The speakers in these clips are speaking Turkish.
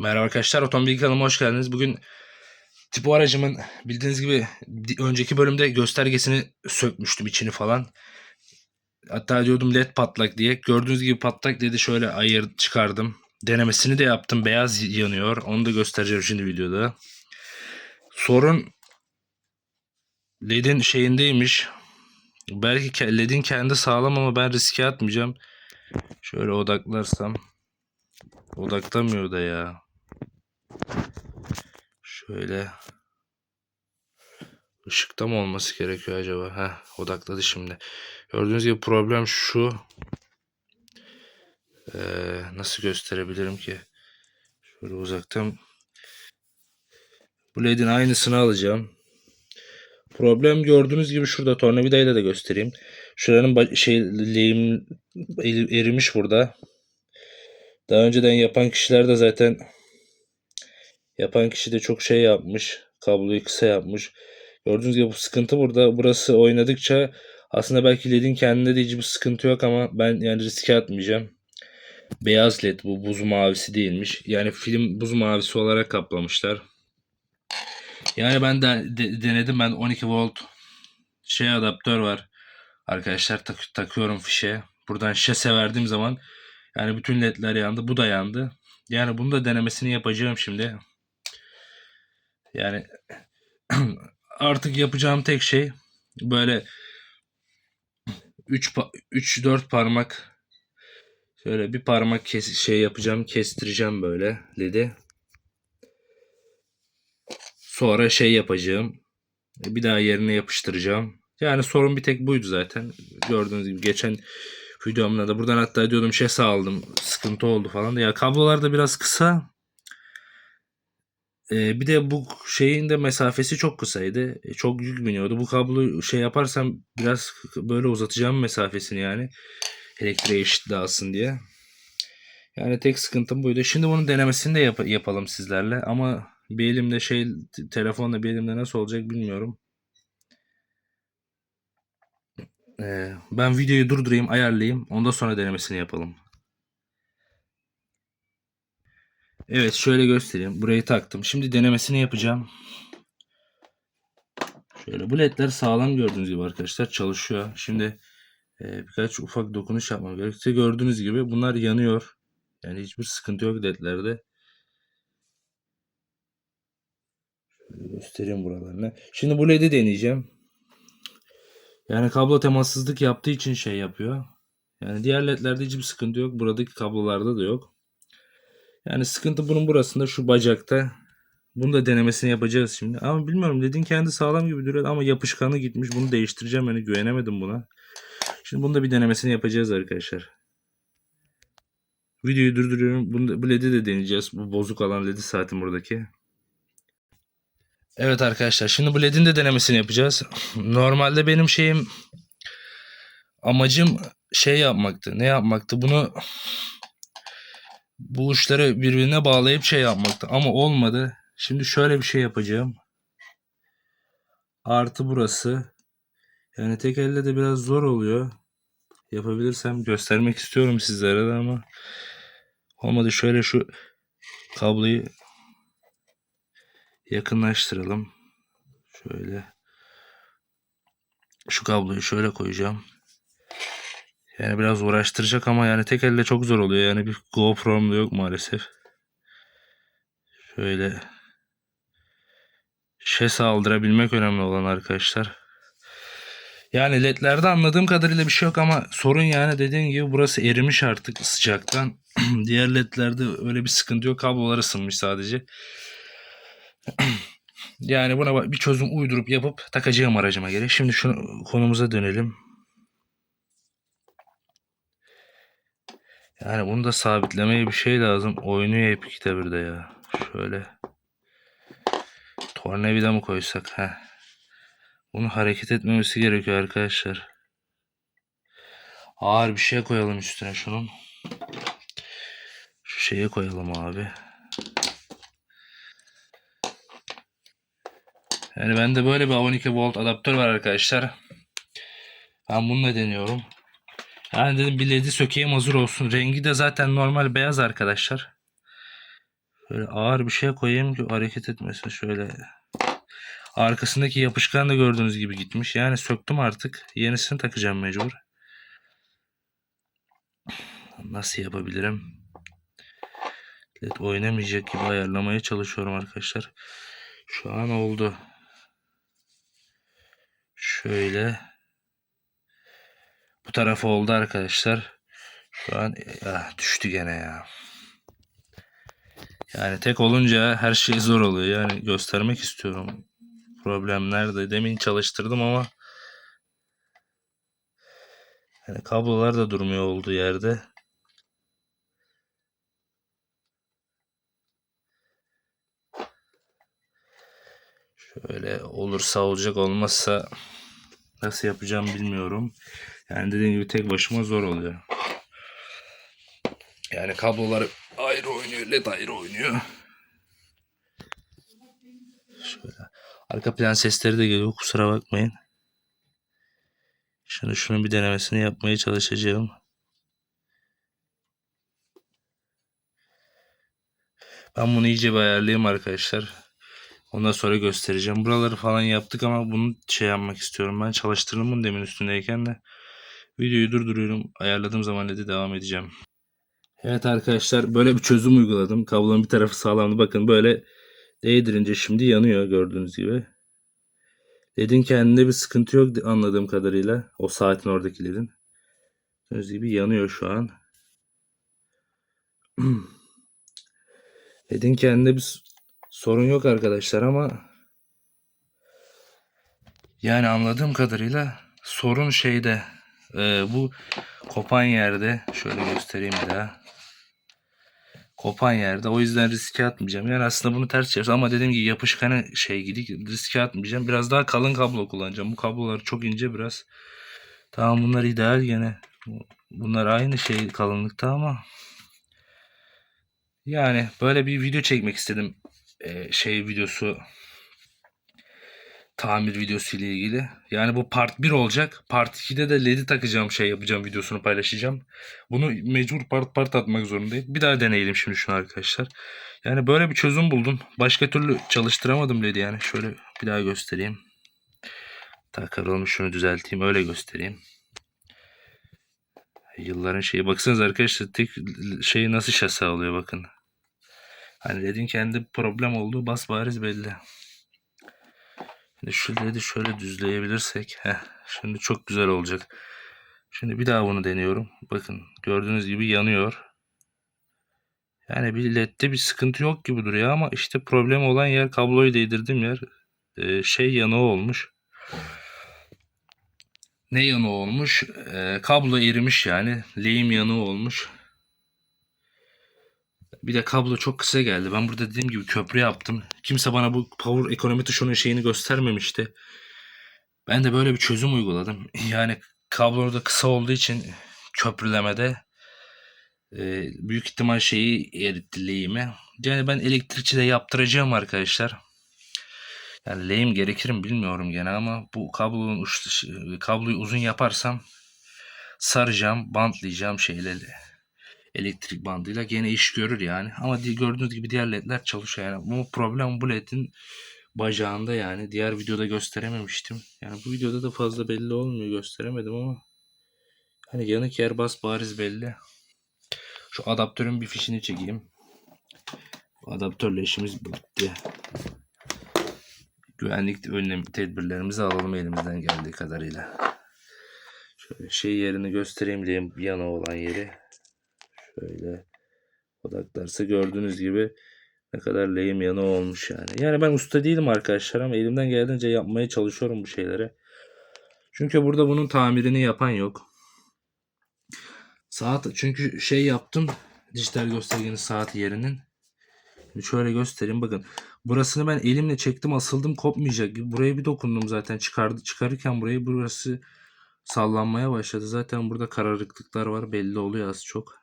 Merhaba arkadaşlar, Otomobil kanalıma hoş geldiniz. Bugün tipo aracımın bildiğiniz gibi önceki bölümde göstergesini sökmüştüm içini falan. Hatta diyordum led patlak diye. Gördüğünüz gibi patlak dedi şöyle ayır çıkardım. Denemesini de yaptım. Beyaz yanıyor. Onu da göstereceğim şimdi videoda. Sorun ledin şeyindeymiş. Belki ledin kendi sağlam ama ben riske atmayacağım. Şöyle odaklarsam. Odaklamıyor da ya. Şöyle. Işıkta mı olması gerekiyor acaba? Heh, odakladı şimdi. Gördüğünüz gibi problem şu. Ee, nasıl gösterebilirim ki? Şöyle uzaktan. Bu ledin aynısını alacağım. Problem gördüğünüz gibi şurada tornavidayla da göstereyim. Şuranın şey lehim eri- erimiş burada. Daha önceden yapan kişiler de zaten yapan kişi de çok şey yapmış. Kabloyu kısa yapmış. Gördüğünüz gibi bu sıkıntı burada. Burası oynadıkça aslında belki ledin kendinde de hiçbir sıkıntı yok ama ben yani riske atmayacağım. Beyaz led bu buz mavisi değilmiş. Yani film buz mavisi olarak kaplamışlar. Yani ben de, de- denedim ben 12 volt şey adaptör var. Arkadaşlar tak- takıyorum fişe. Buradan şase verdiğim zaman yani bütün ledler yandı. Bu da yandı. Yani bunu da denemesini yapacağım şimdi. Yani artık yapacağım tek şey böyle 3 3 4 parmak şöyle bir parmak kes şey yapacağım, kestireceğim böyle ledi. Sonra şey yapacağım. Bir daha yerine yapıştıracağım. Yani sorun bir tek buydu zaten. Gördüğünüz gibi geçen videomda da buradan hatta diyordum şey aldım. Sıkıntı oldu falan. Ya kablolar da biraz kısa. Ee, bir de bu şeyin de mesafesi çok kısaydı. E, çok yük biniyordu. Bu kabloyu şey yaparsam biraz böyle uzatacağım mesafesini yani. Elektriğe eşit dağılsın diye. Yani tek sıkıntım buydu. Şimdi bunun denemesini de yap- yapalım sizlerle. Ama bir elimde şey telefonla bir elimde nasıl olacak bilmiyorum. Ee, ben videoyu durdurayım, ayarlayayım. Ondan sonra denemesini yapalım. Evet, şöyle göstereyim. Burayı taktım. Şimdi denemesini yapacağım. Şöyle bu ledler sağlam gördüğünüz gibi arkadaşlar çalışıyor. Şimdi e, birkaç ufak dokunuş yapmam gerekirse gördüğünüz gibi bunlar yanıyor. Yani hiçbir sıkıntı yok ledlerde. Göstereyim buralarını. Şimdi bu ledi deneyeceğim. Yani kablo temassızlık yaptığı için şey yapıyor. Yani diğer ledlerde hiçbir sıkıntı yok. Buradaki kablolarda da yok. Yani sıkıntı bunun burasında şu bacakta. Bunu da denemesini yapacağız şimdi. Ama bilmiyorum ledin kendi sağlam gibi duruyor ama yapışkanı gitmiş. Bunu değiştireceğim. Yani güvenemedim buna. Şimdi bunu da bir denemesini yapacağız arkadaşlar. Videoyu durduruyorum. Bunu bu ledi de deneyeceğiz. Bu bozuk olan ledi saatin buradaki. Evet arkadaşlar şimdi bu ledin de denemesini yapacağız. Normalde benim şeyim amacım şey yapmaktı. Ne yapmaktı? Bunu bu uçları birbirine bağlayıp şey yapmaktı. Ama olmadı. Şimdi şöyle bir şey yapacağım. Artı burası. Yani tek elle de biraz zor oluyor. Yapabilirsem göstermek istiyorum sizlere de ama olmadı. Şöyle şu kabloyu yakınlaştıralım. Şöyle şu kabloyu şöyle koyacağım. Yani biraz uğraştıracak ama yani tek elle çok zor oluyor. Yani bir GoPro'm da yok maalesef. Şöyle şes aldırabilmek önemli olan arkadaşlar. Yani ledlerde anladığım kadarıyla bir şey yok ama sorun yani dediğim gibi burası erimiş artık sıcaktan. Diğer ledlerde öyle bir sıkıntı yok. Kablolar ısınmış sadece. yani buna bir çözüm uydurup yapıp takacağım aracıma göre. Şimdi şunu konumuza dönelim. Yani bunu da sabitlemeye bir şey lazım. Oynuyor hep ikide birde ya. Şöyle. Tornavida mı koysak? Heh. Bunu hareket etmemesi gerekiyor arkadaşlar. Ağır bir şey koyalım üstüne şunun. Şu şeye koyalım abi. Yani bende böyle bir 12 volt adaptör var arkadaşlar. Ben bununla deniyorum. Yani dedim bir ledi sökeyim hazır olsun. Rengi de zaten normal beyaz arkadaşlar. Şöyle ağır bir şey koyayım ki hareket etmesin. Şöyle arkasındaki yapışkan da gördüğünüz gibi gitmiş. Yani söktüm artık. Yenisini takacağım mecbur. Nasıl yapabilirim? LED oynamayacak gibi ayarlamaya çalışıyorum arkadaşlar. Şu an oldu. Şöyle. Bu tarafa oldu arkadaşlar. Şu an ah, düştü gene ya. Yani tek olunca her şey zor oluyor. Yani göstermek istiyorum. Problem nerede? Demin çalıştırdım ama yani kablolar da durmuyor olduğu yerde. Şöyle olursa olacak olmazsa nasıl yapacağım bilmiyorum. Yani dediğim gibi tek başıma zor oluyor. Yani kablolar ayrı oynuyor, led ayrı oynuyor. Şöyle. Arka plan sesleri de geliyor kusura bakmayın. Şimdi şunun bir denemesini yapmaya çalışacağım. Ben bunu iyice bir ayarlayayım arkadaşlar. Ondan sonra göstereceğim. Buraları falan yaptık ama bunu şey yapmak istiyorum. Ben çalıştırdım bunu demin üstündeyken de. Videoyu durduruyorum. Ayarladığım zaman LED'e devam edeceğim. Evet arkadaşlar böyle bir çözüm uyguladım. Kablonun bir tarafı sağlamdı. Bakın böyle değdirince şimdi yanıyor gördüğünüz gibi. LED'in kendinde bir sıkıntı yok anladığım kadarıyla. O saatin oradaki LED'in. Gördüğünüz gibi yanıyor şu an. LED'in kendinde bir sorun yok arkadaşlar ama yani anladığım kadarıyla sorun şeyde e, bu kopan yerde şöyle göstereyim bir daha. Kopan yerde o yüzden riske atmayacağım. Yani aslında bunu ters çeviriyoruz ama dediğim gibi yapışkanı şey gidik riske atmayacağım. Biraz daha kalın kablo kullanacağım. Bu kablolar çok ince biraz. Tamam bunlar ideal gene. Bunlar aynı şey kalınlıkta ama. Yani böyle bir video çekmek istedim. Ee, şey videosu tamir videosu ile ilgili. Yani bu part 1 olacak. Part 2'de de LED'i takacağım şey yapacağım videosunu paylaşacağım. Bunu mecbur part part atmak zorundayım. Bir daha deneyelim şimdi şunu arkadaşlar. Yani böyle bir çözüm buldum. Başka türlü çalıştıramadım LED'i yani. Şöyle bir daha göstereyim. Takar olmuş şunu düzelteyim öyle göstereyim. Yılların şeyi baksanız arkadaşlar tek şey nasıl şase alıyor bakın. Hani LED'in kendi problem olduğu bas bariz belli. Şimdi şu LED'i şöyle düzleyebilirsek. Heh, şimdi çok güzel olacak. Şimdi bir daha bunu deniyorum. Bakın gördüğünüz gibi yanıyor. Yani bir LED'de bir sıkıntı yok gibi duruyor ama işte problem olan yer kabloyu değdirdiğim yer e, şey yanığı olmuş. Ne yanığı olmuş? E, kablo erimiş yani. Lehim yanığı olmuş. Bir de kablo çok kısa geldi. Ben burada dediğim gibi köprü yaptım. Kimse bana bu power ekonomi tuşunun şeyini göstermemişti. Ben de böyle bir çözüm uyguladım. Yani kablo da kısa olduğu için köprülemede e, büyük ihtimal şeyi eritti lehimi. Yani ben elektrikçi de yaptıracağım arkadaşlar. Yani lehim gerekir mi bilmiyorum gene ama bu kablonun kabloyu uzun yaparsam saracağım, bantlayacağım şeyleri elektrik bandıyla gene iş görür yani. Ama gördüğünüz gibi diğer ledler çalışıyor yani. Bu problem bu ledin bacağında yani. Diğer videoda gösterememiştim. Yani bu videoda da fazla belli olmuyor. Gösteremedim ama hani yanık yer bas bariz belli. Şu adaptörün bir fişini çekeyim. Bu adaptörle işimiz bitti. Güvenlik önlem tedbirlerimizi alalım elimizden geldiği kadarıyla. Şöyle şey yerini göstereyim diyeyim yana olan yeri. Şöyle odaklarsa gördüğünüz gibi ne kadar lehim yanı olmuş yani. Yani ben usta değilim arkadaşlar ama elimden geldiğince yapmaya çalışıyorum bu şeylere. Çünkü burada bunun tamirini yapan yok. Saat çünkü şey yaptım dijital göstergenin saat yerinin. Şimdi şöyle göstereyim bakın. Burasını ben elimle çektim asıldım kopmayacak. Buraya bir dokundum zaten çıkardı çıkarırken burayı burası sallanmaya başladı. Zaten burada kararıklıklar var belli oluyor az çok.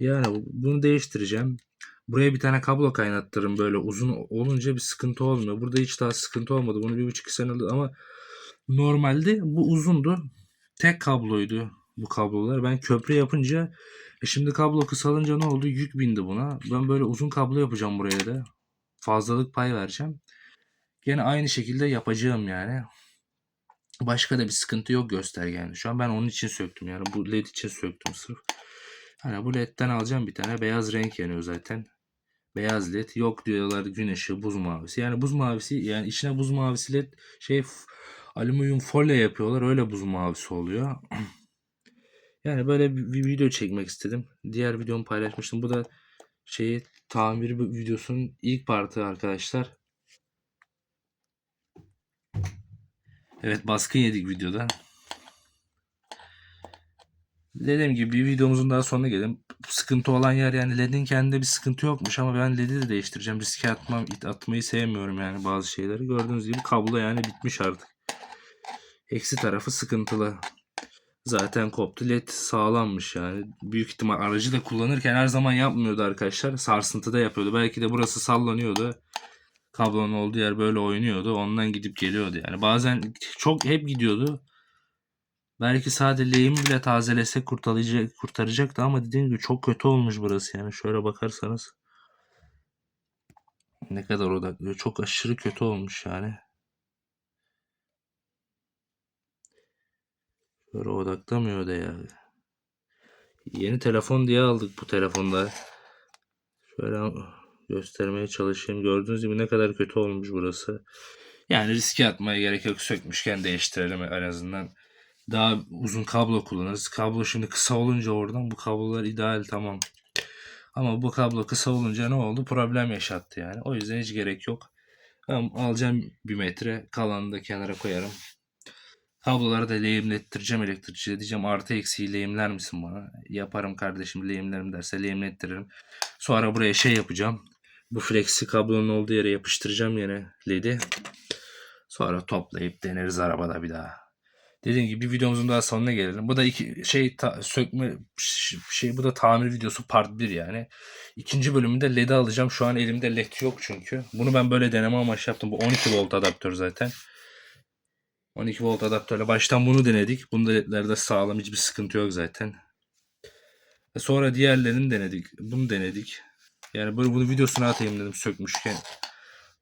Yani bu- bunu değiştireceğim. Buraya bir tane kablo kaynattırırım böyle uzun olunca bir sıkıntı olmuyor. Burada hiç daha sıkıntı olmadı. Bunu bir buçuk sene oldu ama normalde bu uzundu. Tek kabloydu. bu kablolar. Ben köprü yapınca e şimdi kablo kısalınca ne oldu? Yük bindi buna. Ben böyle uzun kablo yapacağım buraya da. Fazlalık pay vereceğim. Gene aynı şekilde yapacağım yani. Başka da bir sıkıntı yok göstergende. Şu an ben onun için söktüm yani. Bu led için söktüm sırf. Hani bu ledden alacağım bir tane. Beyaz renk yanıyor zaten. Beyaz led. Yok diyorlar gün ışığı buz mavisi. Yani buz mavisi yani içine buz mavisi led şey alüminyum folyo yapıyorlar. Öyle buz mavisi oluyor. Yani böyle bir, video çekmek istedim. Diğer videomu paylaşmıştım. Bu da şeyi tamir videosunun ilk partı arkadaşlar. Evet baskın yedik videoda. Dediğim gibi bir videomuzun daha sonuna gelelim. Sıkıntı olan yer yani LED'in kendinde bir sıkıntı yokmuş ama ben LED'i de değiştireceğim. Riske atmam, atmayı sevmiyorum yani bazı şeyleri. Gördüğünüz gibi kablo yani bitmiş artık. Eksi tarafı sıkıntılı. Zaten koptu. LED sağlammış yani. Büyük ihtimal aracı da kullanırken her zaman yapmıyordu arkadaşlar. Sarsıntıda yapıyordu. Belki de burası sallanıyordu. Kablonun olduğu yer böyle oynuyordu. Ondan gidip geliyordu yani. Bazen çok hep gidiyordu. Belki sadece lehimi bile tazelesek kurtaracak, kurtaracaktı ama dediğim gibi çok kötü olmuş burası yani. Şöyle bakarsanız ne kadar odaklıyor. Çok aşırı kötü olmuş yani. Böyle odaklamıyor da ya. Yeni telefon diye aldık bu telefonda. Şöyle göstermeye çalışayım. Gördüğünüz gibi ne kadar kötü olmuş burası. Yani riske atmaya gerek yok. Sökmüşken değiştirelim en azından. Daha uzun kablo kullanırız. Kablo şimdi kısa olunca oradan bu kablolar ideal tamam. Ama bu kablo kısa olunca ne oldu? Problem yaşattı yani. O yüzden hiç gerek yok. Ben alacağım bir metre. Kalanını da kenara koyarım. Kabloları da lehimlettireceğim elektrikçiye. Diyeceğim artı eksiği lehimler misin bana? Yaparım kardeşim lehimlerim derse lehimlettiririm. Sonra buraya şey yapacağım. Bu flexi kablonun olduğu yere yapıştıracağım yine ledi. Sonra toplayıp deneriz arabada bir daha. Dediğim gibi bir videomuzun daha sonuna gelelim. Bu da iki şey ta- sökme şey bu da tamir videosu part 1 yani. İkinci bölümünde LED'i alacağım. Şu an elimde LED yok çünkü. Bunu ben böyle deneme amaçlı yaptım. Bu 12 volt adaptör zaten. 12 volt adaptörle baştan bunu denedik. Bunda ledlerde sağlam hiçbir sıkıntı yok zaten. E sonra diğerlerini denedik. Bunu denedik. Yani böyle bunu videosunu atayım dedim sökmüşken.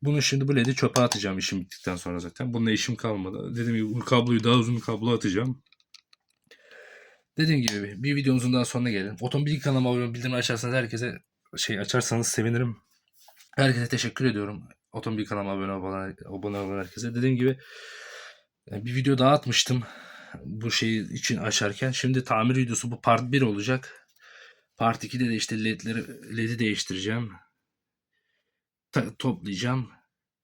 Bunu şimdi bu ledi çöpe atacağım işim bittikten sonra zaten. Bununla işim kalmadı. Dediğim gibi bu kabloyu daha uzun bir kablo atacağım. Dediğim gibi bir videomuzun daha sonuna gelelim. Otomobil kanalıma abone olup bildirim açarsanız herkese şey açarsanız sevinirim. Herkese teşekkür ediyorum. Otomobil kanalıma abone olan, abone olan herkese. Dediğim gibi e, bir video daha atmıştım. Bu şeyi için açarken. Şimdi tamir videosu bu part 1 olacak. Part 2'de de işte ledleri, ledi değiştireceğim. Toplayacağım.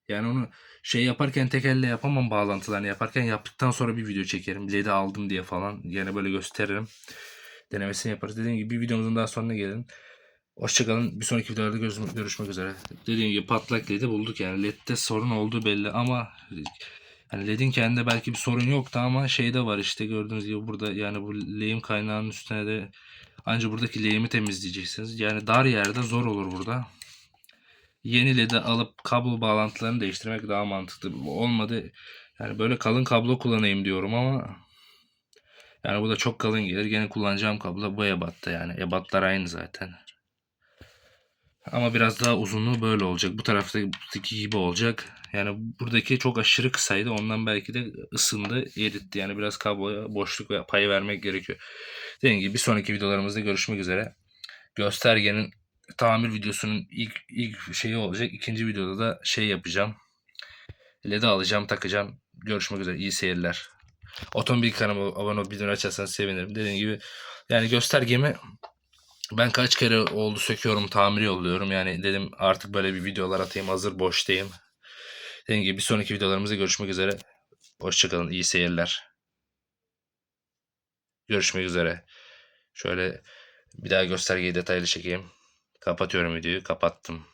Yani onu şey yaparken tek elle yapamam bağlantılarını yaparken yaptıktan sonra bir video çekerim. Ledi aldım diye falan. Yani böyle gösteririm. Denemesini yaparız. Dediğim gibi bir videomuzun daha sonuna gelelim. Hoşçakalın. Bir sonraki videolarda görüş- görüşmek üzere. Dediğim gibi patlak ledi bulduk yani. Led'de sorun olduğu belli ama hani ledin kendinde belki bir sorun yoktu ama şeyde var işte gördüğünüz gibi burada yani bu lehim kaynağının üstüne de ancak buradaki lehimi temizleyeceksiniz. Yani dar yerde zor olur burada. Yeni ledi alıp kablo bağlantılarını değiştirmek daha mantıklı. Olmadı yani böyle kalın kablo kullanayım diyorum ama yani bu da çok kalın gelir. Gene kullanacağım kablo bu ebatta yani. Ebatlar aynı zaten. Ama biraz daha uzunluğu böyle olacak. Bu taraftaki gibi olacak. Yani buradaki çok aşırı kısaydı. Ondan belki de ısındı, eritti. Yani biraz kabloya boşluk payı vermek gerekiyor. Dediğim gibi bir sonraki videolarımızda görüşmek üzere. Göstergenin tamir videosunun ilk ilk şeyi olacak. İkinci videoda da şey yapacağım. LED'i alacağım, takacağım. Görüşmek üzere. İyi seyirler. Otomobil kanalıma abone olup bildirim açarsanız sevinirim. Dediğim gibi yani göstergemi ben kaç kere oldu söküyorum, tamir yolluyorum. Yani dedim artık böyle bir videolar atayım. Hazır boştayım. Dediğim gibi bir sonraki videolarımızda görüşmek üzere. Hoşçakalın. iyi seyirler. Görüşmek üzere. Şöyle bir daha göstergeyi detaylı çekeyim. Kapatıyorum videoyu. Kapattım.